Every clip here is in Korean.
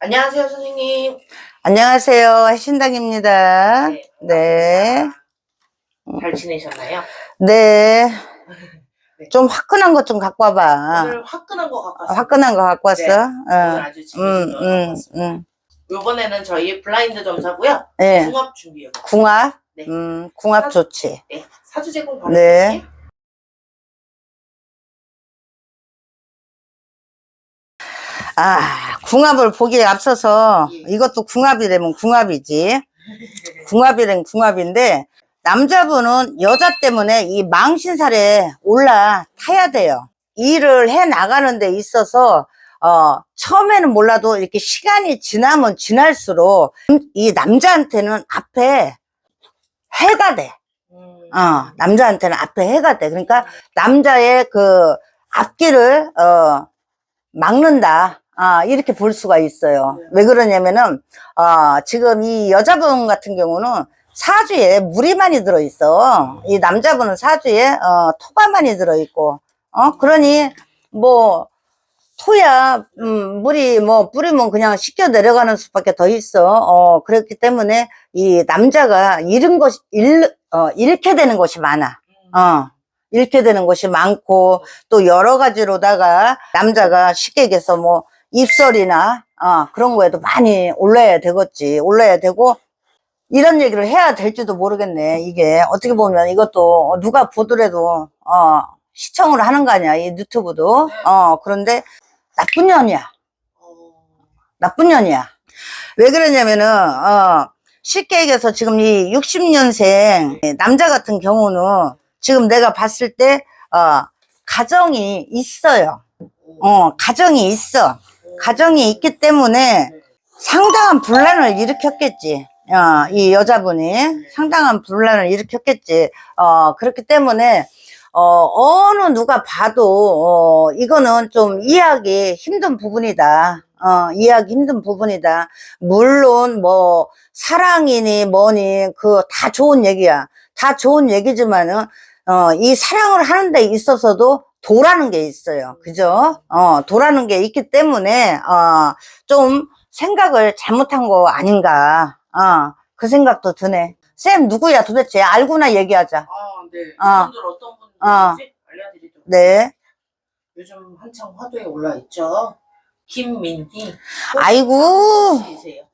안녕하세요, 선생님. 안녕하세요. 해신당입니다. 네. 반갑습니다. 잘 지내셨나요? 네. 네. 좀 화끈한 것 좀 갖고 와봐. 오늘 화끈한 거 갖고 왔어요. 화끈한 거 갖고 왔어? 네. 오늘 어. 아주 음, 재밌는 음. 음. 저희 블라인드 점사고요. 예. 궁합 준비해요. 궁합? 네. 음, 궁합 좋지. 네. 사주 제공 바로 네. 드릴게요. 아, 궁합을 보기에 앞서서 예. 이것도 궁합이라면 궁합이지. 궁합이란 궁합인데 남자분은 여자 때문에 이 망신살에 올라타야 돼요. 일을 해 나가는 데 있어서 어, 처음에는 몰라도 이렇게 시간이 지나면 지날수록 이 남자한테는 앞에 해가 돼. 음. 어, 남자한테는 앞에 해가 돼. 그러니까 남자의 그 앞길을 어, 막는다. 아, 이렇게 볼 수가 있어요. 네. 왜 그러냐면은 어, 지금 이 여자분 같은 경우는 사주에 물이 많이 들어있어. 이 남자분은 사주에 어, 토가 많이 들어있고, 어, 그러니 뭐 토야 음, 물이 뭐 뿌리면 그냥 씻겨 내려가는 수밖에 더 있어. 어, 그렇기 때문에 이 남자가 잃은 것이 잃, 어, 잃게 되는 것이 많아. 음. 어, 잃게 되는 것이 많고, 또 여러 가지로다가 남자가 쉽게 얘기해서 뭐, 입설이나, 어, 그런 거에도 많이 올라야 되겠지. 올라야 되고, 이런 얘기를 해야 될지도 모르겠네. 이게, 어떻게 보면 이것도 누가 보더라도, 어, 시청을 하는 거 아니야. 이 유튜브도. 어, 그런데 나쁜 년이야. 어, 나쁜 년이야. 왜 그러냐면은, 어, 쉽게 얘기해서 지금 이 60년생 남자 같은 경우는 지금 내가 봤을 때, 어, 가정이 있어요. 어, 가정이 있어. 가정이 있기 때문에 상당한 분란을 일으켰겠지. 어, 이 여자분이 상당한 분란을 일으켰겠지. 어, 그렇기 때문에, 어, 어느 누가 봐도, 어, 이거는 좀 이해하기 힘든 부분이다. 어, 이해하기 힘든 부분이다. 물론, 뭐, 사랑이니 뭐니, 그 다 좋은 얘기야. 다 좋은 얘기지만은, 어, 이 사랑을 하는 데 있어서도 도라는 게 있어요. 그죠? 어, 도라는 게 있기 때문에, 어, 좀 생각을 잘못한 거 아닌가. 어, 그 생각도 드네. 쌤 누구야 도대체? 알고나 얘기하자. 아, 네. 어. 이분들 어떤 분들인지 어. 알려드리도록 네. 요즘 한창 화두에 올라 있죠. 김민희. 아이고. 씨세요.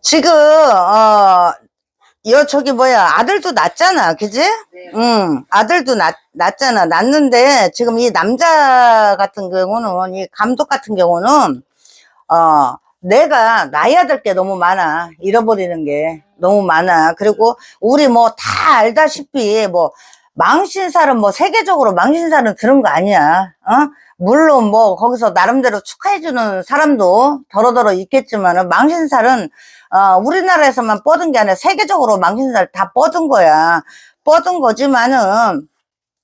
지금, 어, 여, 저기 뭐야, 아들도 낳잖아. 그지? 네. 응, 아들도 낳, 낳잖아. 낳는데, 지금 이 남자 같은 경우는, 이 감독 같은 경우는, 어, 내가 나야 될 게 너무 많아. 잃어버리는 게 너무 많아. 그리고 우리 뭐 다 알다시피, 뭐, 망신살은 뭐 세계적으로 망신살은 들은 거 아니야. 어? 물론 뭐 거기서 나름대로 축하해주는 사람도 더러더러 있겠지만은 망신살은 어, 우리나라에서만 뻗은 게 아니라 세계적으로 망신살 다 뻗은 거야. 뻗은 거지만은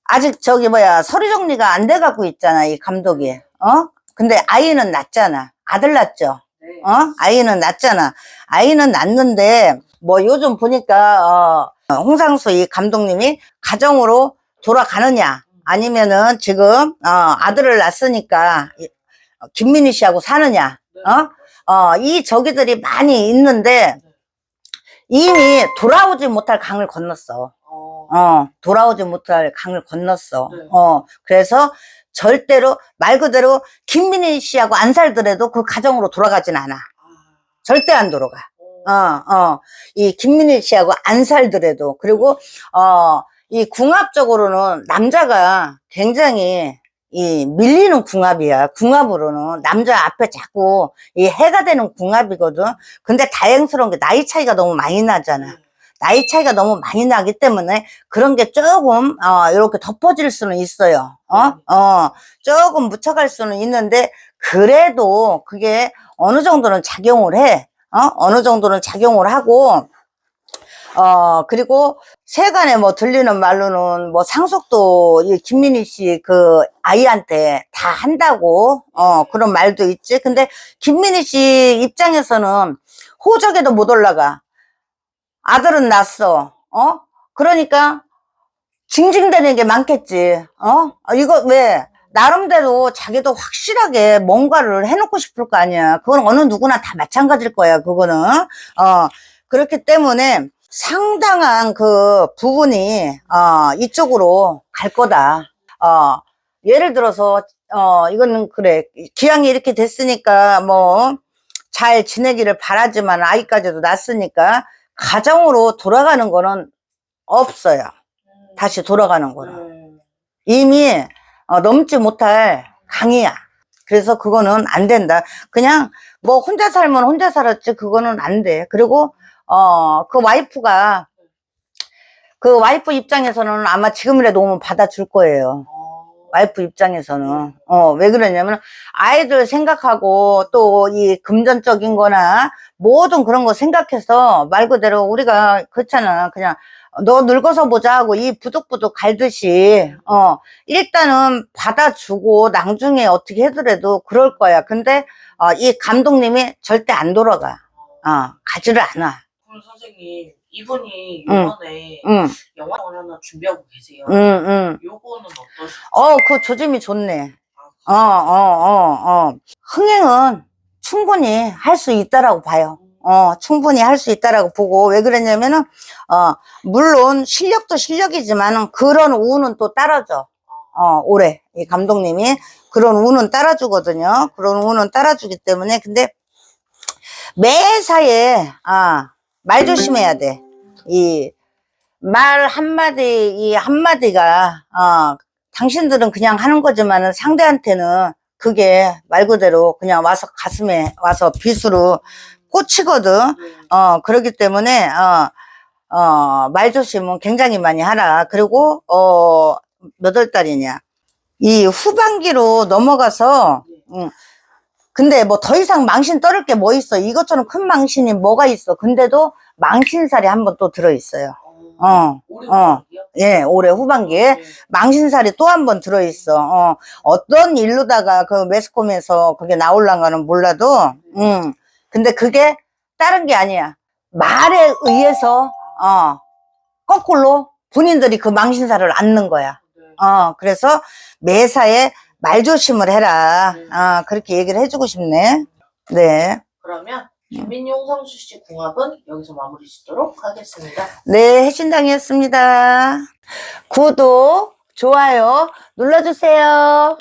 아직 저기 뭐야 서류 정리가 안 돼 갖고 있잖아 이 감독이. 어? 근데 아이는 낳잖아. 아들 낳죠. 네. 어? 아이는 낳잖아. 아이는 낳는데, 뭐 요즘 보니까, 어, 홍상수 이 감독님이 가정으로 돌아가느냐, 아니면은 지금, 어, 아들을 낳았으니까, 이- 어, 김민희 씨하고 사느냐, 네. 어? 어, 이 저기들이 많이 있는데, 이미 돌아오지 못할 강을 건넜어. 어, 어, 돌아오지 못할 강을 건넜어. 네. 어, 그래서 절대로, 말 그대로 김민희 씨하고 안 살더라도 그 가정으로 돌아가진 않아. 아, 절대 안 돌아가. 어, 어, 어. 이 김민희 씨하고 안 살더라도. 그리고, 어, 이 궁합적으로는 남자가 굉장히 이 밀리는 궁합이야. 궁합으로는. 남자 앞에 자꾸 이 해가 되는 궁합이거든. 근데 다행스러운 게 나이 차이가 너무 많이 나잖아. 나이 차이가 너무 많이 나기 때문에 그런 게 조금 어, 이렇게 덮어질 수는 있어요. 어? 어, 조금 묻혀갈 수는 있는데 그래도 그게 어느 정도는 작용을 해. 어? 어느 정도는 작용을 하고 어, 그리고 세간에 뭐 들리는 말로는 뭐 상속도 이 김민희 씨 그 아이한테 다 한다고 어, 그런 말도 있지. 근데 김민희 씨 입장에서는 호적에도 못 올라가. 아들은 낳았어. 어? 그러니까 징징대는 게 많겠지. 어? 아, 이거 왜? 나름대로 자기도 확실하게 뭔가를 해놓고 싶을 거 아니야. 그건 어느 누구나 다 마찬가지일 거야, 그거는. 어, 그렇기 때문에 상당한 그 부분이, 어, 이쪽으로 갈 거다. 어, 예를 들어서, 어, 이거는 그래. 기왕이 이렇게 됐으니까 뭐, 잘 지내기를 바라지만 아이까지도 낳았으니까 가정으로 돌아가는 거는 없어요. 음. 다시 돌아가는 거는. 음. 이미 어, 넘지 못할 강이야. 그래서 그거는 안 된다. 그냥 뭐 혼자 살면 혼자 살았지 그거는 안 돼. 그리고 어 그 와이프가 그 와이프 입장에서는 아마 지금이라도 오면 받아줄 거예요. 어. 와이프 입장에서는. 어 왜 그러냐면 아이들 생각하고 또 이 금전적인 거나 모든 그런 거 생각해서 말 그대로 우리가 그렇잖아. 그냥 너 늙어서 보자 하고 이 부득부득 갈듯이 어 일단은 받아주고 나중에 어떻게 해더라도 그럴 거야. 근데 어, 이 감독님이 절대 안 돌아가. 어 가지를 않아. 선생님 이분이 응. 이번에 응응응 영화를 하나 준비하고 계세요. 응, 응. 요거는 어떠세요? 어, 그 조짐이 좋네. 어, 어, 어, 어. 흥행은 충분히 할 수 있다라고 봐요. 어, 충분히 할 수 있다라고 보고, 왜 그러냐면은, 어, 물론 실력도 실력이지만은 그런 우는 또 따라줘. 어, 올해. 이 감독님이 그런 우는 따라주거든요. 그런 우는 따라주기 때문에. 근데 매사에, 아, 말 조심해야 돼. 이, 말 한마디, 이 한마디가, 어, 당신들은 그냥 하는 거지만은 상대한테는 그게 말 그대로 그냥 와서 가슴에 와서 빗으로 꽂히거든. 음. 어, 그렇기 때문에, 어, 어, 말 조심은 굉장히 많이 하라. 그리고, 어, 몇 월 달이냐. 이 후반기로 넘어가서, 네. 음, 근데 뭐 더 이상 망신 떨을 게 뭐 있어. 이것처럼 큰 망신이 뭐가 있어. 근데도 망신살이 한 번 또 들어있어요. 어. 어, 올해 어. 예, 올해 후반기에. 네. 망신살이 또 한 번 들어있어. 어, 어떤 일로다가 그 매스컴에서 그게 나올란가는 몰라도, 음, 근데 그게 다른 게 아니야. 말에 의해서, 어, 거꾸로 본인들이 그 망신살을 안는 거야. 네. 어, 그래서 매사에 말 조심을 해라. 음. 아, 그렇게 얘기를 해주고 싶네. 네. 그러면 김민용 성수 씨 궁합은 여기서 마무리 짓도록 하겠습니다. 네, 해신당이었습니다. 구독, 좋아요 눌러주세요.